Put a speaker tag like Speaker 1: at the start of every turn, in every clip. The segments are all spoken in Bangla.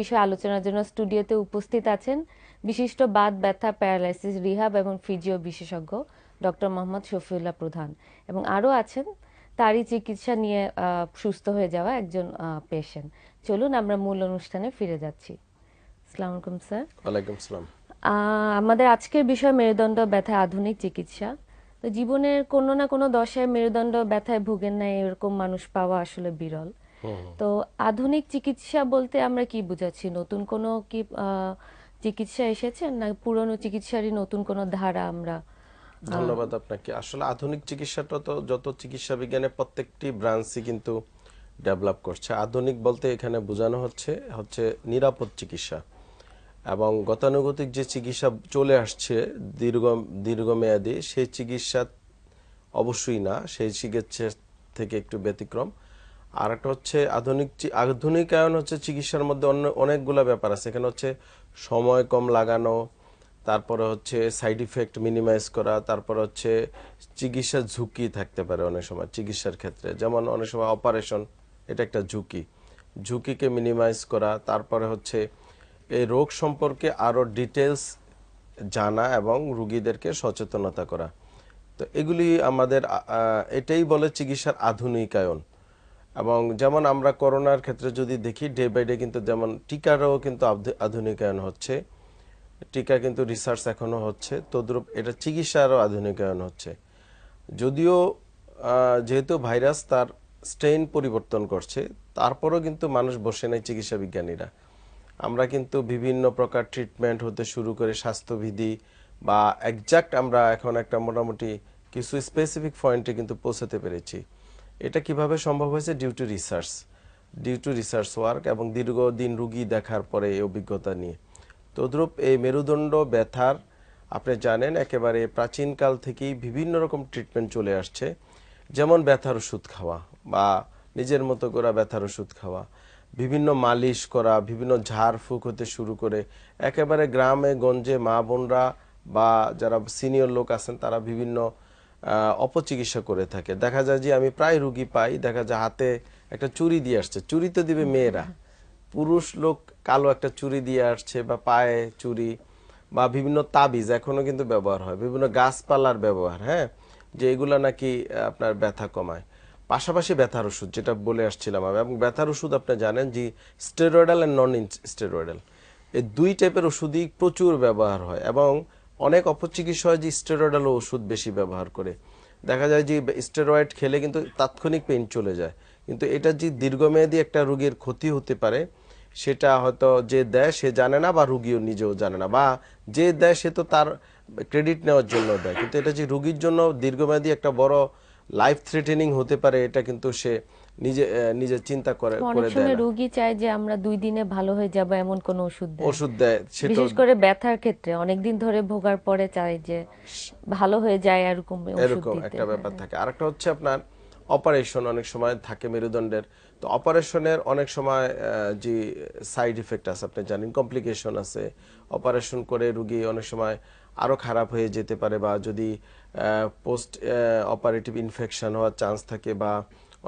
Speaker 1: বিষয়ে আলোচনার জন্য স্টুডিওতে উপস্থিত আছেন বিশিষ্ট বাদ ব্যথা প্যারালাইসিস রিহাব এবং ফিজিও বিশেষজ্ঞ ডক্টর মোহাম্মদ শফিউল্লাহ প্রধান। এবং আরও আছেন তারই চিকিৎসা নিয়ে সুস্থ হয়ে যাওয়া একজন পেশেন্ট চলুন আমরা মূল অনুষ্ঠানে ফিরে যাচ্ছি। আসসালামু আলাইকুম স্যার।
Speaker 2: ওয়ালাইকুম সালাম।
Speaker 1: আহ, আমাদের আজকের বিষয় মেরুদণ্ড ব্যথা আধুনিক চিকিৎসা। তো জীবনের কোনো না কোনো দশায় মেরুদণ্ড ব্যথায় ভোগেন না এরকম মানুষ পাওয়া আসলে বিরল। তো আধুনিক চিকিৎসা বলতে আমরা কি বুঝাচ্ছি? নতুন কোনো কি চিকিৎসা এসেছে না পুরনো চিকিৎসারই নতুন কোনো ধারা আমরা?
Speaker 2: ধন্যবাদ আপনাকে। আসলে আধুনিক চিকিৎসাটা তো যত চিকিৎসা বিজ্ঞানের প্রত্যেকটি ব্রাঞ্চই কিন্তু ডেভেলপ করছে। আধুনিক বলতে এখানে বোঝানো হচ্ছে হচ্ছে নিরাপদ চিকিৎসা। এবং গতানুগতিক যে চিকিৎসা চলে আসছে দীর্ঘ দীর্ঘমেয়াদী সেই চিকিৎসা অবশ্যই না সেই চিকিৎসা থেকে একটু ব্যতিক্রম। আর একটা হচ্ছে আধুনিক আধুনিকায়ন হচ্ছে চিকিৎসার মধ্যে অন্য অনেকগুলো ব্যাপার আছে। এখানে হচ্ছে সময় কম লাগানো, তারপরে হচ্ছে সাইড ইফেক্ট মিনিমাইজ করা, তারপরে হচ্ছে চিকিৎসার ঝুঁকি থাকতে পারে অনেক সময় চিকিৎসার ক্ষেত্রে। যেমন অনেক সময় অপারেশন, এটা একটা ঝুঁকি। ঝুঁকিকে মিনিমাইজ করা, তারপরে হচ্ছে এই রোগ সম্পর্কে আরও ডিটেলস জানা এবং রুগীদেরকে সচেতনতা করা। তো এগুলি আমাদের এটাই বলে চিকিৎসার আধুনিকায়ন। এবং যেমন আমরা করোনার ক্ষেত্রে যদি দেখি ডে বাই ডে কিন্তু যেমন টিকারও কিন্তু আধুনিকায়ন হচ্ছে। টিকা কিন্তু রিসার্চ এখনও হচ্ছে। তদ্রুপ এটা চিকিৎসারও আধুনিকায়ন হচ্ছে। যদিও যেহেতু ভাইরাস তার স্টেইন পরিবর্তন করছে, তারপরও কিন্তু মানুষ বসে নেই চিকিৎসা বিজ্ঞানীরা। আমরা কিন্তু বিভিন্ন প্রকার ট্রিটমেন্ট হতে শুরু করে স্বাস্থ্যবিধি বা একজাক্ট আমরা এখন একটা মোটামুটি কিছু স্পেসিফিক পয়েন্টে কিন্তু পৌঁছাতে পেরেছি। এটা কীভাবে সম্ভব হয়েছে? Due to research due to research work এবং দীর্ঘদিন রুগী দেখার পরে এই অভিজ্ঞতা নিয়ে। তদ্রূপ এই মেরুদণ্ড ব্যথার, আপনি জানেন, একেবারে প্রাচীনকাল থেকেই বিভিন্ন রকম ট্রিটমেন্ট চলে আসছে। যেমন ব্যথার ওষুধ খাওয়া বা নিজের মতো করে ব্যথার ওষুধ খাওয়া। বিভিন্ন মালিশ করা, বিভিন্ন ঝাড়ফুঁক হতে শুরু করে। একেবারে গ্রামে, গঞ্জে মা বোনরা বা যারা সিনিয়র লোক আছেন, তারা বিভিন্ন অপচিকিৎসা করে থাকে। দেখা যায় যে আমি প্রায় রুগী পাই, দেখা যায় হাতে একটা চুরি দিয়ে আসছে। চুরি তো দিবে মেয়েরা। পুরুষ লোক কালো একটা চুরি দিয়ে আসছে বা পায়ে চুরি বা বিভিন্ন তাবিজ এখনও কিন্তু ব্যবহার হয়। বিভিন্ন গাছপালার ব্যবহার হ্যাঁ? যে এগুলা নাকি আপনার ব্যথা কমায়। পাশাপাশি ব্যথার ওষুধ, যেটা বলে আসছিলাম আমি। এবং ব্যথার ওষুধ আপনি জানেন যে স্টেরয়েডাল অ্যান্ড নন স্টেরয়েডাল এই দুই টাইপের ওষুধই প্রচুর ব্যবহার হয়। এবং অনেক অপচিকিৎসা হয় যে স্টেরয়েডাল ওষুধ বেশি ব্যবহার করে। দেখা যায় যে স্টেরয়েড খেলে কিন্তু তাৎক্ষণিক পেইন চলে যায়। কিন্তু এটা যে দীর্ঘমেয়াদী একটা রোগীর ক্ষতি হতে পারে, সেটা হয়তো যে দেয় সে জানে না বা রুগীও নিজেও জানে না। বা যে দেয় সে তো তার ক্রেডিট নেওয়ার জন্য দেয়। কিন্তু এটা যে রুগীর জন্য দীর্ঘমেয়াদী একটা বড় লাইফ থ্রেটেনিং হতে পারে, এটা কিন্তু সে নিজে নিজে চিন্তা করে করে দেয়
Speaker 1: সময় রোগী চায় যে আমরা দুই দিনে ভালো হয়ে যাব এমন কোনো ওষুধ দেয়
Speaker 2: ওষুধ দেয়
Speaker 1: বিশেষ করে ব্যথার ক্ষেত্রে। অনেকদিন ধরে ভোগার পরে চাই যে ভালো হয়ে যায় এরকম ওষুধ
Speaker 2: এরকম একটা ব্যাপার থাকে। আরেকটা হচ্ছে আপনার অপারেশন অনেক সময় থাকে মেরুদণ্ডের। তো অপারেশনের অনেক সময় যে সাইড ইফেক্ট আছে আপনি জানেন কমপ্লিকেশন আছে। অপারেশন করে রুগী অনেক সময় আরও খারাপ হয়ে যেতে পারে বা যদি পোস্ট অপারেটিভ ইনফেকশন হওয়ার চান্স থাকে বা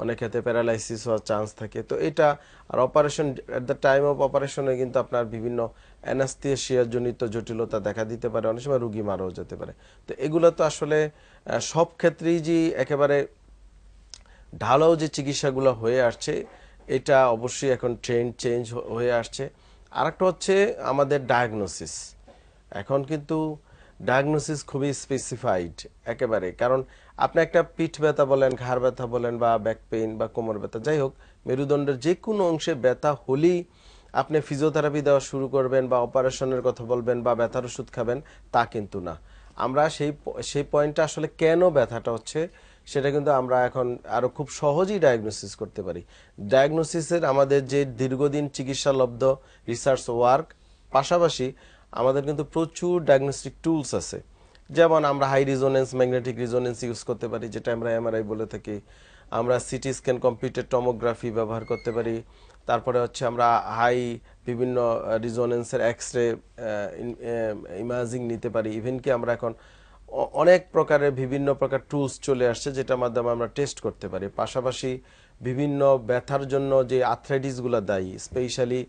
Speaker 2: অনেক ক্ষেত্রে প্যারালাইসিস হওয়ার চান্স থাকে। তো এটা আর operation at the time of অপারেশনে কিন্তু আপনার বিভিন্ন অ্যানাস্থিয়াশিয়া জনিত জটিলতা দেখা দিতে পারে, অনেক সময় রুগী মারাও যেতে পারে। তো এগুলো তো আসলে সব ক্ষেত্রেই যে একেবারে ঢালাও যে চিকিৎসাগুলো হয়ে আসছে, এটা অবশ্যই এখন ট্রেন্ড চেঞ্জ হয়ে আসছে। আরেকটা হচ্ছে আমাদের ডায়াগনোসিস এখন কিন্তু ডায়াগনোসিস খুবই স্পেসিফাইড একেবারে। কারণ আপনি একটা পিঠ ব্যথা বলেন, ঘাড় ব্যথা বলেন বা ব্যাক পেইন বা কোমর ব্যথা, যাই হোক, মেরুদণ্ডের যে কোনো অংশে ব্যথা হলেই আপনি ফিজিওথেরাপি দেওয়া শুরু করবেন বা অপারেশনের কথা বলবেন বা ব্যথার ওষুধ খাবেন, তা কিন্তু না। আমরা সেই সেই পয়েন্টটা আসলে কেন ব্যথাটা হচ্ছে, সেটা কিন্তু আমরা এখন আরও খুব সহজেই ডায়াগনোসিস করতে পারি। ডায়াগনোসিসের আমাদের যে দীর্ঘদিন চিকিৎসালব্ধ রিসার্চ ওয়ার্ক পাশাপাশি আমাদের কিন্তু প্রচুর ডায়াগনস্টিক টুলস আছে। যেমন আমরা high resonance magnetic resonance use করতে পারি, যেটা আমরা এমআরআই বলে থাকি। আমরা সিটি স্ক্যান কম্পিউটার টমোগ্রাফি ব্যবহার করতে পারি। তারপরে হচ্ছে আমরা হাই বিভিন্ন রিজোনেন্সের এক্স রে ইমাজিং নিতে পারি। ইভেন কি আমরা এখন অনেক প্রকারের বিভিন্ন প্রকার টুলস চলে আসছে, যেটার মাধ্যমে আমরা টেস্ট করতে পারি। পাশাপাশি বিভিন্ন ব্যথার জন্য যে আর্থ্রাইটিসগুলো দায়ী স্পেশালি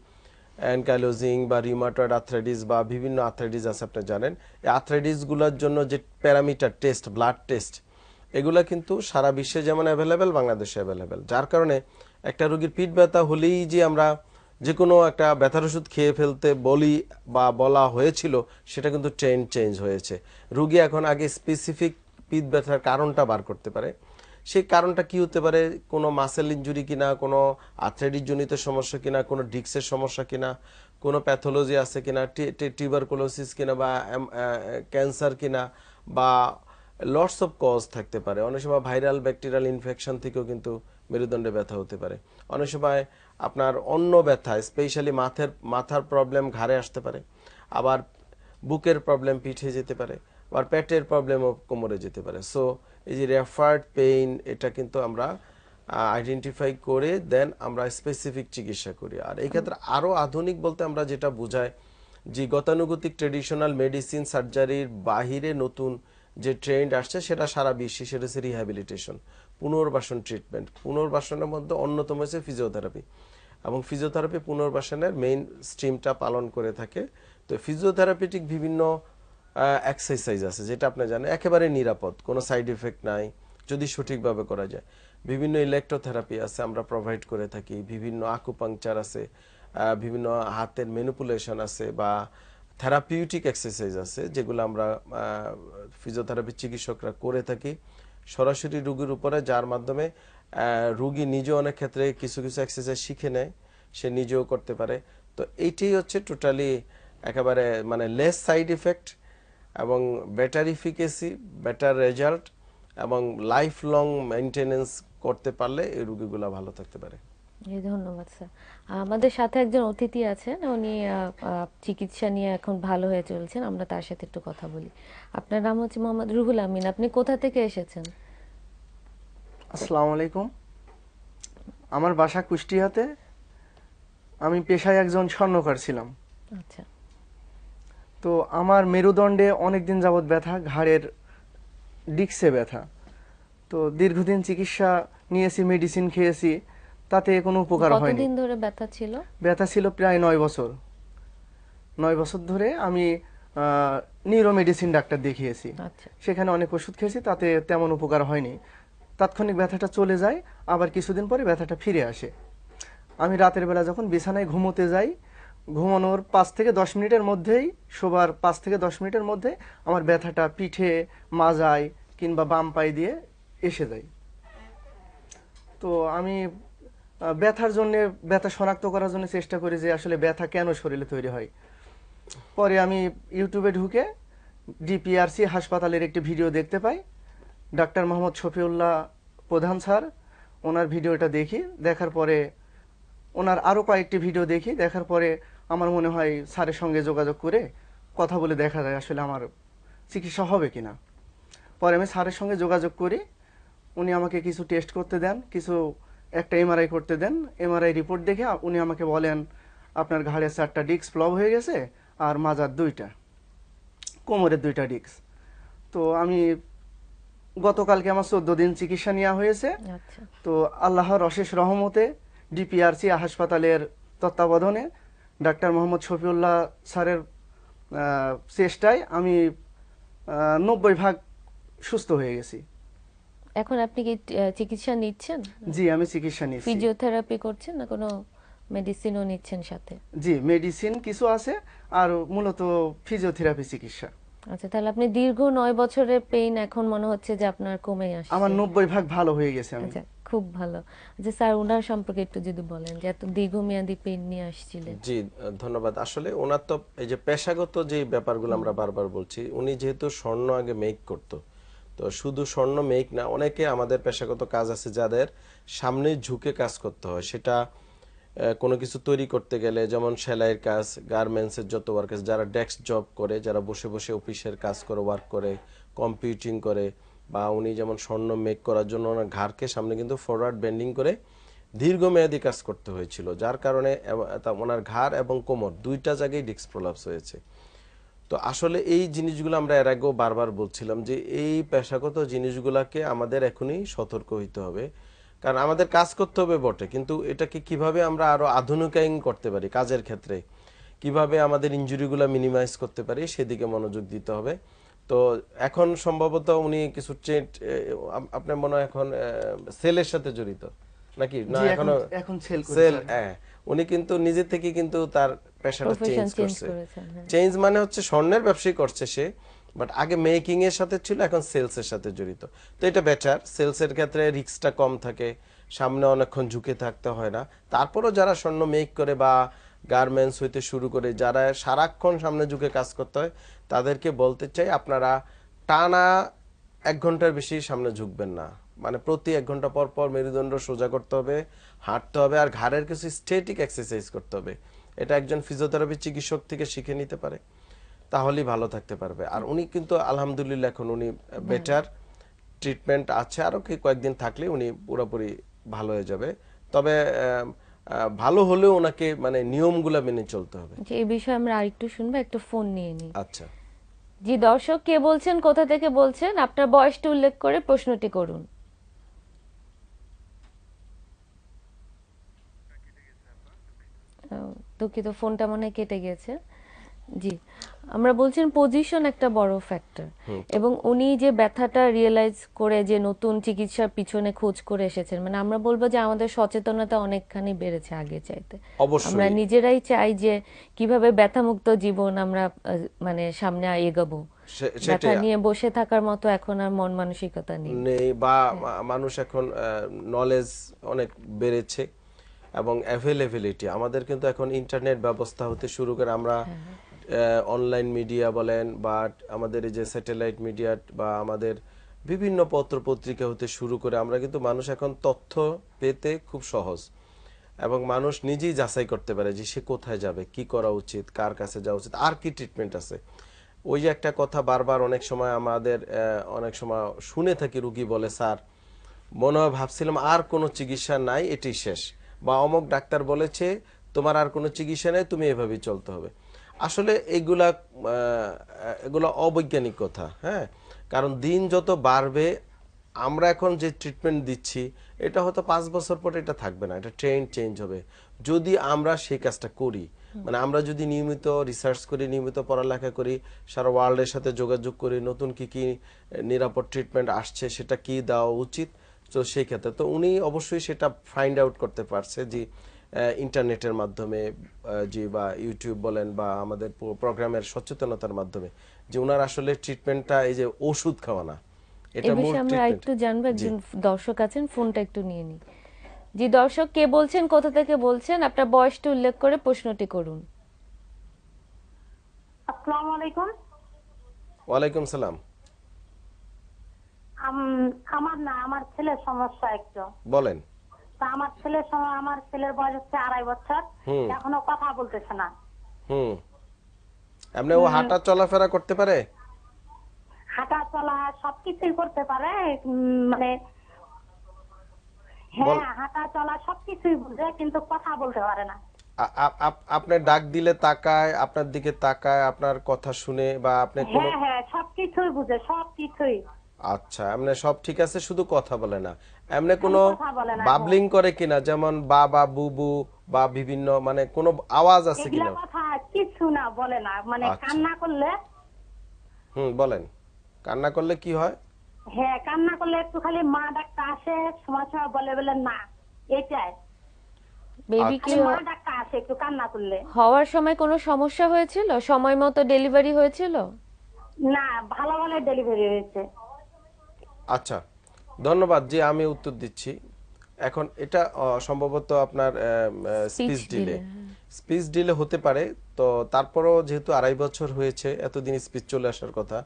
Speaker 2: অ্যানকাইলোজিং বা রিমাটয়েড আর্থ্রাইটিস বা বিভিন্ন আর্থ্রাইটিস আছে, আপনি জানেন। এই আর্থ্রাইটিসগুলোর জন্য যে প্যারামিটার টেস্ট, ব্লাড টেস্ট, এগুলা কিন্তু সারা বিশ্বে যেমন অ্যাভেলেবেল বাংলাদেশে অ্যাভেলেবেল যার কারণে একটা রোগীর পিঠ ব্যথা হলেই যে আমরা যে কোনো একটা ব্যথার ওষুধ খেয়ে ফেলতে বলি বা বলা হয়েছিল, সেটা কিন্তু ট্রেন্ড চেঞ্জ হয়েছে। রুগী এখন আগে স্পেসিফিক পিঠ ব্যথার কারণটা বার করতে পারে। সেই কারণটা কি হতে পারে? কোনো মাসেল ইনজুরি কিনা, কোনো আর্থ্রাইটিস জনিত সমস্যা কিনা, কোনো ডিক্সের সমস্যা কিনা, কোনো প্যাথোলজি আছে কিনা টিউবারকুলোসিস কিনা বা ক্যান্সার কিনা বা লটস অফ কজ থাকতে পারে। অনেক সময় ভাইরাল ব্যাকটেরিয়াল ইনফেকশন থেকেও কিন্তু মেরুদণ্ডে ব্যথা হতে পারে। অনেক সময় আপনার অন্য ব্যথা স্পেশালি মাথার মাথার প্রবলেম ঘাড়ে আসতে পারে। আবার বুকের প্রবলেম পিঠে যেতে পারে। আবার পেটের প্রবলেমও কোমরে যেতে পারে। সো এই যে রেফার্ড পেইন এটা কিন্তু আমরা আইডেন্টিফাই করে দেন আমরা স্পেসিফিক চিকিৎসা করি। আর এই ক্ষেত্রে আরও আধুনিক বলতে আমরা যেটা বোঝাই, যে গতানুগতিক ট্রেডিশনাল মেডিসিন সার্জারির বাহিরে নতুন যে ট্রেন্ড আসছে, সেটা সারা বিশ্বে, সেটা হচ্ছে রিহ্যাবিলিটেশন পুনর্বাসন ট্রিটমেন্ট পুনর্বাসনের মধ্যে অন্যতম হচ্ছে ফিজিওথেরাপি এবং ফিজিওথেরাপি পুনর্বাসনের মেইন স্ট্রিমটা পালন করে থাকে। তো ফিজিওথেরাপিটিক বিভিন্ন এক্সারসাইজ আছে, যেটা আপনি জানেন, একেবারে নিরাপদ, কোনো সাইড এফেক্ট নাই, যদি সঠিকভাবে করা যায়। বিভিন্ন ইলেকট্রোথেরাপি আছে, আমরা প্রোভাইড করে থাকি, বিভিন্ন আকুপাংচার আছে বিভিন্ন হাতের ম্যানিপুলেশন আছে, বা থেরাপিউটিক এক্সারসাইজ আছে, যেগুলো আমরা ফিজিওথেরাপি চিকিৎসকরা করে থাকি। সরাসরি রোগীর উপরে, যার মাধ্যমে রোগী নিজে অনেক ক্ষেত্রে কিছু কিছু এক্সারসাইজ শিখে নেয়, সে নিজেও করতে পারে। তো এইটাই হচ্ছে টোটালি একেবারে মানে লেস সাইড ইফেক্ট এবং বেটার ইফিকেসি বেটার রেজাল্ট এবং লাইফ লং মেনটেনেন্স করতে পারলে এই রোগীগুলো ভালো থাকতে পারে।
Speaker 1: জি ধন্যবাদ স্যার। আমাদের সাথে একজন অতিথি আছেন উনি চিকিৎসা নিয়ে এখন ভালো হয়ে চলছেন আমরা তার সাথে একটু কথা বলি। আপনার নাম হচ্ছে মোহাম্মদ রুহুল আমিন আপনি কোথা থেকে এসেছেন?
Speaker 3: আসসালামু আলাইকুম। আমার বাসা কুষ্টিয়াতে আমি পেশায় একজন স্বর্ণকার ছিলাম।
Speaker 1: আচ্ছা।
Speaker 3: তো আমার মেরুদণ্ডে অনেক দিন যাবৎ ব্যথা ঘাড়ের ডিক্সে ব্যথা। তো দীর্ঘদিন চিকিৎসা নিয়েছি মেডিসিন খেয়েছি তাতে কোনো উপকার হয়নি।
Speaker 1: কতদিন ধরে ব্যথা ছিল?
Speaker 3: ব্যথা ছিল প্রায় নয় বছর। নয় বছর ধরে আমি নিউরো মেডিসিন ডাক্তার দেখিয়েছি।
Speaker 1: আচ্ছা।
Speaker 3: সেখানে অনেক ওষুধ খেয়েছি তাতে তেমন উপকার হয়নি। তাৎক্ষণিক ব্যথাটা চলে যায় আবার কিছুদিন পরে ব্যথাটা ফিরে আসে। আমি রাতের বেলা যখন বিছানায় ঘুমোতে যাই ঘুমানোর পাঁচ থেকে দশ মিনিটের মধ্যেই, শোবার পাঁচ থেকে দশ মিনিটের মধ্যে আমার ব্যথাটা পিঠে, মাজায় কিংবা বাম পায়ে দিয়ে এসে যায়। তো আমি ব্যথার জন্য, ব্যথা শনাক্ত করার জন্য চেষ্টা করি যে আসলে ব্যথা কেন শরীরে তৈরি হয়। পরে আমি ইউটিউবে ঢুকে ডিপিআরসি হাসপাতালের একটি ভিডিও দেখতে পাই। ডাক্তার মোহাম্মদ শফিউল্লাহ প্রধান স্যার, ওনার ভিডিওটা দেখি। দেখার পরে ওনার আরও কয়েকটি ভিডিও দেখি দেখার পরে আমার মনে হয় স্যারের সঙ্গে যোগাযোগ করে কথা বলে দেখা যায় আসলে আমার চিকিৎসা হবে কি না পরে আমি স্যারের সঙ্গে যোগাযোগ করি উনি আমাকে কিছু টেস্ট করতে দেন কিছু একটা এমআরআই করতে দেন এমআরআই রিপোর্ট দেখে উনি আমাকে বলেন আপনার ঘাড়ে চারটা ডিস্ক ফ্লপ হয়ে গেছে আর মাজার দুইটা কোমরের দুইটা ডিস্ক তো আমি গতকালকে আমার চোদ্দ দিন চিকিৎসা নেওয়া হয়েছে।
Speaker 1: আচ্ছা।
Speaker 3: তো আল্লাহর অশেষ রহমতে ডিপিআরসি হাসপাতালের তত্ত্বাবধানে ডাক্তার মোহাম্মদ শফিউল্লাহ স্যারের চেষ্টায় আমি নব্বই ভাগ সুস্থ হয়ে গেছি।
Speaker 1: এখন আপনি কি চিকিৎসা নিচ্ছেন?
Speaker 3: জি আমি চিকিৎসা নিচ্ছি।
Speaker 1: ফিজিওথেরাপি করছেন না কোনো মেডিসিনও নিচ্ছেন সাথে?
Speaker 3: জি মেডিসিন কিছু আছে আর মূলত ফিজিওথেরাপি চিকিৎসা।
Speaker 1: আচ্ছা তাহলে আপনি দীর্ঘ নয় বছরের পেইন এখন মনে হচ্ছে যে আপনার কমে আসছে।
Speaker 3: আমার নব্বই ভাগ ভালো হয়ে গেছে আমি।
Speaker 1: আচ্ছা খুব ভালো। যে স্যার ওনার সম্পর্কে একটু যদি বলেন যে এত দীর্ঘমেয়াদী পেইন নিয়ে আসছিলেন।
Speaker 2: জি ধন্যবাদ। আসলে ওনার তো এই যে পেশাগত যে ব্যাপারগুলো আমরা বারবার বলছি উনি যেহেতু স্বর্ণ আগে মেক করতো তো শুধু স্বর্ণ মেক না অনেকে আমাদের পেশাগত কাজ আছে যাদের সামনে ঝুঁকে কাজ করতে হয়। সেটা কোনো কিছু তৈরি করতে গেলে যেমন সেলাইয়ের কাজ গার্মেন্টসের যত ওয়ার্ক যারা ডেস্ক জব করে যারা বসে বসে অফিসের কাজ করে ওয়ার্ক করে কম্পিউটিং করে বা উনি যেমন স্বর্ণ মেক করার জন্য ওনার ঘাড়কে সামনে কিন্তু ফরওয়ার্ড বেন্ডিং করে দীর্ঘমেয়াদী কাজ করতে হয়েছিল, যার কারণে ওনার ঘাড় এবং কোমর দুইটা জায়গায় ডিস্ক প্রলাপস হয়েছে। তো আসলে এই জিনিসগুলো আমরা এর আগেও বারবার বলছিলাম যে এই পেশাগত জিনিসগুলোকে আমাদের এখনই সতর্ক হইতে হবে, কারণ আমাদের কাজ করতে হবে বটে, কিন্তু এটাকে কীভাবে আমরা আরও আধুনিকায়ন করতে পারি কাজের ক্ষেত্রে, কীভাবে আমাদের ইনজুরিগুলো মিনিমাইজ করতে পারি সেদিকে মনোযোগ দিতে হবে। তো এখন সম্ভবত উনি কিছু ট্রেড আপনার মনে হয় এখন সেলের সাথে জড়িত নাকি? না
Speaker 3: এখন- এখনও করছে
Speaker 2: সেল হ্যাঁ। উনি কিন্তু নিজে থেকে কিন্তু তার পেশাটা চেঞ্জ করছে।
Speaker 1: করেছেন, হ্যাঁ।
Speaker 2: চেঞ্জ মানে হচ্ছে স্বর্ণের ব্যবসায়ী করছে সে বাট আগে মেকিং এর সাথে ছিল এখন সেলস এর সাথে জড়িত। তো এটা বেটার সেলস এর ক্ষেত্রে রিস্কটা কম থাকে সামনে অনেকক্ষণ ঝুঁকে থাকতে হয় না। তারপরও যারা স্বর্ণ মেক করে বা গার্মেন্টস হইতে শুরু করে যারা সারাক্ষণ সামনে ঝুঁকে কাজ করতে হয়, তাদেরকে বলতে চাই আপনারা টানা এক ঘণ্টার বেশি সামনে ঝুঁকবেন না। মানে প্রতি এক ঘণ্টা পর পর মেরুদণ্ড সোজা করতে হবে, হাঁটতে হবে আর ঘাড়ের কিছু স্টেটিক এক্সারসাইজ করতে হবে। এটা একজন ফিজিওথেরাপি চিকিৎসক থেকে শিখে নিতে পারে, তাহলেই ভালো থাকতে পারবে। আর উনি কিন্তু আলহামদুলিল্লাহ এখন উনি বেটার ট্রিটমেন্ট আছে। আরও কি কয়েকদিন থাকলে উনি পুরোপুরি ভালো হয়ে যাবে। তবে ভালো হলেও ওনাকে মানে নিয়মগুলো মেনে চলতে হবে।
Speaker 1: যে এই বিষয়ে আমরা আরেকটু শুনব একটা ফোন নিয়ে নিই।
Speaker 2: আচ্ছা।
Speaker 1: জি দর্শক কে বলছেন কোথা থেকে বলছেন? আপনার বয়সটা উল্লেখ করে প্রশ্নটি করুন। দুঃখিত ফোনটা মনে হয় কেটে গেছে। জি আমরা বলছেন পজিশন একটা বড় ফ্যাক্টর এবং উনি যে ব্যথাটা রিয়েলাইজ করে যে নতুন চিকিৎসার পিছনে খোঁজ করে এসেছেন মানে আমরা বলব যে আমাদের সচেতনতা অনেকখানি বেড়েছে আগে চাইতে। আমরা নিজেরাই চাই যে কীভাবে ব্যথামুক্ত জীবন আমরা মানে সামনে এগোবো। ব্যথা নিয়ে বসে থাকার মতো এখন আর মন মানসিকতা নেই।
Speaker 2: নেই বা মানুষ এখন নলেজ অনেক বেড়েছে এবং অ্যাভেলেবিলিটি আমাদের কিন্তু এখন ইন্টারনেট ব্যবস্থা হতে শুরু করে আমরা অনলাইন মিডিয়া বলেন বা আমাদের এই যে স্যাটেলাইট মিডিয়া বা আমাদের বিভিন্ন পত্র পত্রিকা হতে শুরু করে, আমরা কিন্তু মানুষ এখন তথ্য পেতে খুব সহজ। এবং মানুষ নিজেই যাচাই করতে পারে যে সে কোথায় যাবে, কি করা উচিত, কার কাছে যাওয়া উচিত, আর কি ট্রিটমেন্ট আছে। ওই যে একটা কথা বারবার অনেক সময় আমাদের অনেক সময় শুনে থাকি, রুগী বলে, স্যার, মনে হয় ভাবছিলাম আর কোনো চিকিৎসা নাই, এটি শেষ। বা অমক ডাক্তার বলেছে, তোমার আর কোনো চিকিৎসা নেই, তুমি এভাবেই চলতে হবে। আসলে এগুলা এগুলো অবৈজ্ঞানিক কথা হ্যাঁ? কারণ দিন যত বাড়বে, আমরা এখন যে ট্রিটমেন্ট দিচ্ছি, এটা হয়তো পাঁচ বছর পর এটা থাকবে না, এটা ট্রেন্ড চেঞ্জ হবে। যদি আমরা সেই কাজটা করি মানে আমরা যদি নিয়মিত রিসার্চ করি, নিয়মিত পড়ালেখা করি, সারা ওয়ার্ল্ডের সাথে যোগাযোগ করি, নতুন কি কি নিরাপদ ট্রিটমেন্ট আসছে, সেটা কি দেওয়া উচিত? তো সেই ক্ষেত্রে, তো উনি অবশ্যই সেটা ফাইন্ড আউট করতে পারছে যে ইন্টারনেটের মাধ্যমে যে বা ইউটিউব বলেন বা আমাদের প্রোগ্রামের সচেতনতার মাধ্যমে যে ওনার আসলে ট্রিটমেন্টটা এই যে ওষুধ খাওয়া না এটা মূল
Speaker 1: আমরা একটু জানব একজন দর্শক আছেন ফোনটা একটু নিয়ে নিই। জি দর্শক কে বলছেন কোথা থেকে বলছেন আপনার বয়সটা উল্লেখ করে প্রশ্নটি করুন।
Speaker 4: আসসালামু আলাইকুম।
Speaker 2: ওয়ালাইকুম সালাম।
Speaker 4: আমার না আমার ছেলের সমস্যা একটু।
Speaker 2: বলেন।
Speaker 4: তা আমার ছেলের সময় আমার ছেলের বয়স হচ্ছে আড়াই বছর। এখনও কথা বলতেছে না।
Speaker 2: হুম। এমনি ও হাঁটা চলাফেরা করতে পারে?
Speaker 4: হাঁটা চলা সবকিছুই করতে পারে মানে হ্যাঁ হাঁটা চলা সবকিছুই বুঝে কিন্তু কথা বলতে পারে না।
Speaker 2: আপনি ডাক দিলে তাকায় আপনার দিকে তাকায় আপনার কথা শুনে বা আপনি
Speaker 4: হ্যাঁ হ্যাঁ সবকিছুই বুঝে সবকিছুই
Speaker 2: আচ্ছা এমনি সব ঠিক আছে শুধু কথা বলে না। এমনি কোনো বাবলিং করে কিনা? যেমন বা বা বুবু বা বিভিন্ন মানে কোনো আওয়াজ আছে কিনা?
Speaker 4: কথা কিছু না বলে না। মানে
Speaker 2: আচ্ছা।
Speaker 4: কান্না করলে
Speaker 2: হুম বলেন। কান্না করলে কি হয়?
Speaker 4: হ্যাঁ কান্না করলে একটু খালি মা ডাক্তার আসে সময় সময় বলে বলে না। এটাই।
Speaker 1: বেবি কি
Speaker 4: মা ডাক্তার আসে একটু কান্না করলে।
Speaker 1: হওয়ার সময় কোনো সমস্যা হয়েছিল? সময় মতো ডেলিভারি হয়েছিল?
Speaker 4: না ভালো ভালো ডেলিভারি হয়েছে।
Speaker 2: আচ্ছা ধন্যবাদ জি আমি উত্তর দিচ্ছি। এখন এটা সম্ভবত আপনার স্পিচ ডিলে স্পিচ ডিলে হতে পারে তো তারপরও যেহেতু আড়াই বছর হয়েছে এতদিন স্পিচ চলে আসার কথা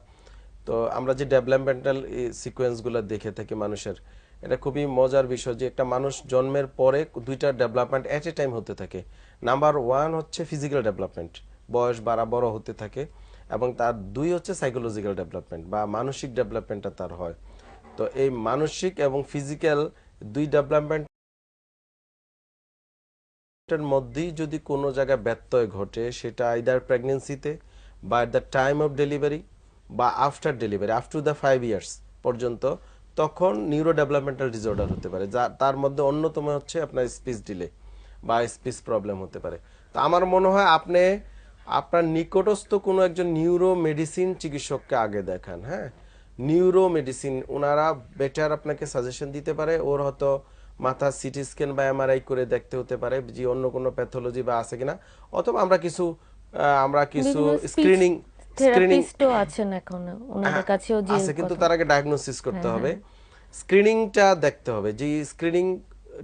Speaker 2: তো আমরা যে ডেভেলপমেন্টাল সিকোয়েন্সগুলো দেখে থাকি মানুষের এটা খুবই মজার বিষয় যে একটা মানুষ জন্মের পরে দুইটা ডেভেলপমেন্ট এট এ টাইম হতে থাকে। নাম্বার ওয়ান হচ্ছে ফিজিক্যাল ডেভেলপমেন্ট বয়স বাড়া বড় হতে থাকে এবং তার দুই হচ্ছে সাইকোলজিক্যাল ডেভেলপমেন্ট বা মানসিক ডেভেলপমেন্টটা তার হয়। তো এই মানসিক এবং ফিজিক্যাল দুই ডেভেলপমেন্ট মধ্যেই যদি কোনো জায়গায় ব্যত্যয় ঘটে, সেটা আইদার প্রেগনেন্সিতে বা at the time of delivery বা after delivery after the five years পর্যন্ত, তখন নিউরো ডেভেলপমেন্টাল ডিসঅর্ডার হতে পারে, যা তার মধ্যে অন্যতম হচ্ছে আপনার স্পিচ ডিলে বা স্পিচ প্রবলেম হতে পারে। তো আমার মনে হয় আপনি, আপনার নিকটস্থ কোনো একজন নিউরো মেডিসিন চিকিৎসককে আগে দেখান হ্যাঁ? নিউরো মেডিসিন ওনারা বেটার আপনাকে সাজেশন দিতে পারে। ওর হয়তো মাথা সিটি স্ক্যান বা এমআরআই করে দেখতে হতে পারে যে অন্য কোনো প্যাথোলজি বা আছে কিনা। অথবা আমরা কিছু আমরা কিছু স্ক্রিনিং
Speaker 1: থেরাপিস্টও আছেন এখন ওনাদের কাছেও যে
Speaker 2: আছে কিন্তু তার আগে ডায়াগনোসিস করতে হবে। স্ক্রিনিংটা দেখতে হবে। যে স্ক্রিনিং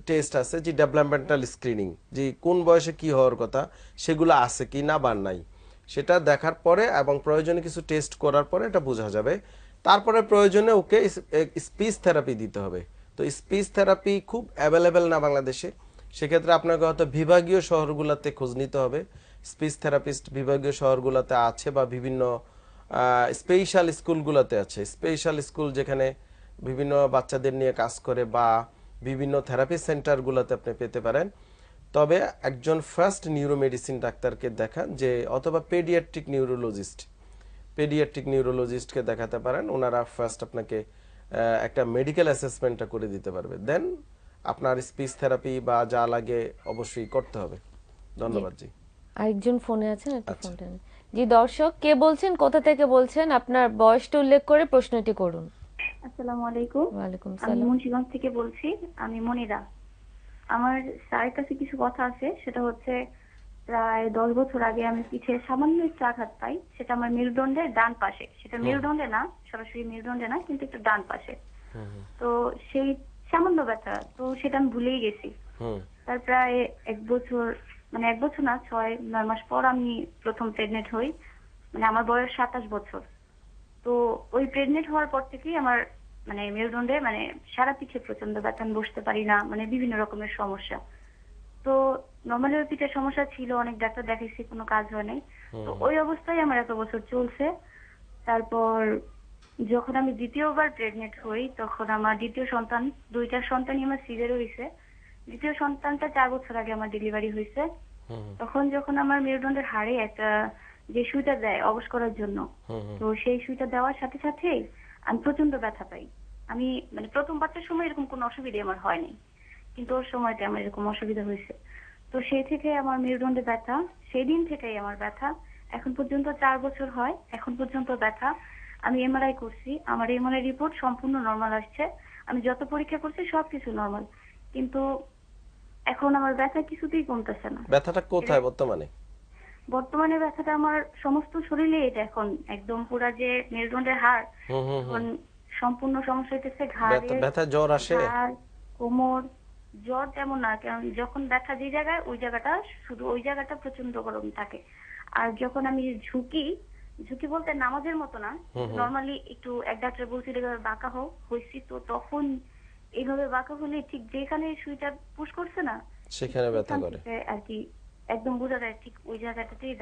Speaker 2: টেস্ট আছে যে ডেভেলপমেন্টাল স্ক্রিনিং যে কোন বয়সে কি হওয়ার কথা সেগুলো আছে কি না বা নাই সেটা দেখার পরে এবং প্রয়োজনে কিছু টেস্ট করার পরে এটা বোঝা যাবে। তারপরে প্রয়োজনে ওকে স্পিচ থেরাপি দিতে হবে। তো স্পিচ থেরাপি খুব অ্যাভেলেবেল না বাংলাদেশে। সেক্ষেত্রে আপনাকে হয়তো বিভাগীয় শহরগুলোতে খোঁজ নিতে হবে। স্পিচ থেরাপিস্ট বিভাগীয় শহরগুলোতে আছে বা বিভিন্ন স্পেশাল স্কুলগুলোতে আছে। স্পেশাল স্কুল যেখানে বিভিন্ন বাচ্চাদের নিয়ে কাজ করে বা বিভিন্ন থেরাপি সেন্টারগুলোতে আপনি পেতে পারেন। তবে একজন ফার্স্ট নিউরোমেডিসিন ডাক্তারকে দেখান যে, অথবা পেডিয়াট্রিক নিউরোলজিস্ট পেডিয়াট্রিক নিউরোলজিস্টকে দেখাতে পারেন। ওনারা ফার্স্ট আপনাকে একটা মেডিকেল অ্যাসেসমেন্টটা করে দিতে পারবে। দেন আপনার স্পিচ থেরাপি বা যা লাগে অবশ্যই করতে হবে। ধন্যবাদ জি।
Speaker 1: আরেকজন ফোনে আছেন একটা
Speaker 2: আচ্ছা।
Speaker 1: ফোনটা জি দর্শক কে বলছেন কোথা থেকে বলছেন আপনার বয়সটা উল্লেখ করে প্রশ্নটি করুন।
Speaker 5: আসসালামু আলাইকুম।
Speaker 1: ওয়ালাইকুম
Speaker 5: আমি
Speaker 1: সালাম।
Speaker 5: মুন্সিগঞ্জ থেকে বলছি আমি মনিরা। আমার স্যারের কাছে কিছু কথা আছে সেটা হচ্ছে প্রায় দশ বছর আগে আমি পিঠে সামান্য একটু আঘাত পাই। সেটা আমার মেরুদণ্ডের ডান পাশে। সেটা মেরুদণ্ডে না সরাসরি মেরুদণ্ডে না কিন্তু একটু ডান পাশে। তো সেই সামান্য ব্যথা তো সেটা আমি ভুলেই গেছি। তার প্রায় এক বছর মানে এক বছর না ছয় নয় মাস পর আমি প্রথম প্রেগনেন্ট হই। মানে আমার বয়স সাতাশ বছর। তো ওই প্রেগনেন্ট হওয়ার পর থেকেই আমার মানে মেরুদণ্ডে মানে সারা পিঠে প্রচণ্ড ব্যথা আমি বসতে পারি না মানে বিভিন্ন রকমের সমস্যা। তো নর্মালি ওই পিঠের সমস্যা ছিল অনেক ডাক্তার দেখাইছি কোনো কাজ হয় নাই। তো ওই অবস্থায় আমার এত বছর চলছে। তারপর যখন আমি দ্বিতীয়বার প্রেগনেন্ট হই তখন আমার দ্বিতীয় সন্তান দুইটা সন্তানই আমার সিজার হয়েছে দ্বিতীয় সন্তানটা চার বছর আগে আমার ডেলিভারি হয়েছে তখন যখন আমার মেরুদণ্ডের হাড়ে একটা যে সুইটা দেয় অবশ করার জন্য তো সেই সুইটা দেওয়ার সাথে সাথেই আমি প্রচণ্ড ব্যথা পাই। আমি মানে প্রথম বাচ্চার সময় এরকম কোনো অসুবিধা আমার হয়নি কিন্তু ওর সময়তে আমার এরকম অসুবিধা হয়েছে তো সেই থেকে আমার মেরুদণ্ডে ব্যথা সেই দিন থেকেই আমার ব্যথা। এখন পর্যন্ত চার বছর হয় এখন পর্যন্ত ব্যথা। আমি এমআরআই করছি আমার এমআরআই রিপোর্ট সম্পূর্ণ নর্মাল আসছে। আমি যত পরীক্ষা করছি সবকিছু নর্মাল কিন্তু এখন আমার ব্যথা কিছুতেই কমতেছে না।
Speaker 2: ব্যথাটা কোথায় বর্তমানে?
Speaker 5: বর্তমানে ব্যথাটা আমার সমস্ত শরীরে এটা এখন একদম পুরা যে মেরুদণ্ডের হাড় সম্পূর্ণ সমস্যা হইতেছে ঘাড়ে
Speaker 2: ব্যথা জ্বর আসে?
Speaker 5: কোমর জ্বর তেমন না কারণ যখন ব্যথা যে জায়গায় ওই জায়গাটা শুধু ওই জায়গাটা প্রচণ্ড গরম থাকে। আর যখন আমি ঝুঁকি ঝুঁকি বলতে নামাজের মতো না নর্মালি একটু এক ডাক্তার বলছিল এভাবে বাঁকা হোক হয়েছি তো তখন এইভাবে বাঁকা হলে ঠিক যেখানে সুইটা পুশ করছে না
Speaker 2: সেখানে ব্যথা করে।
Speaker 5: আর কি একদম বোঝা যায় ঠিক ওই জায়গাটাতেই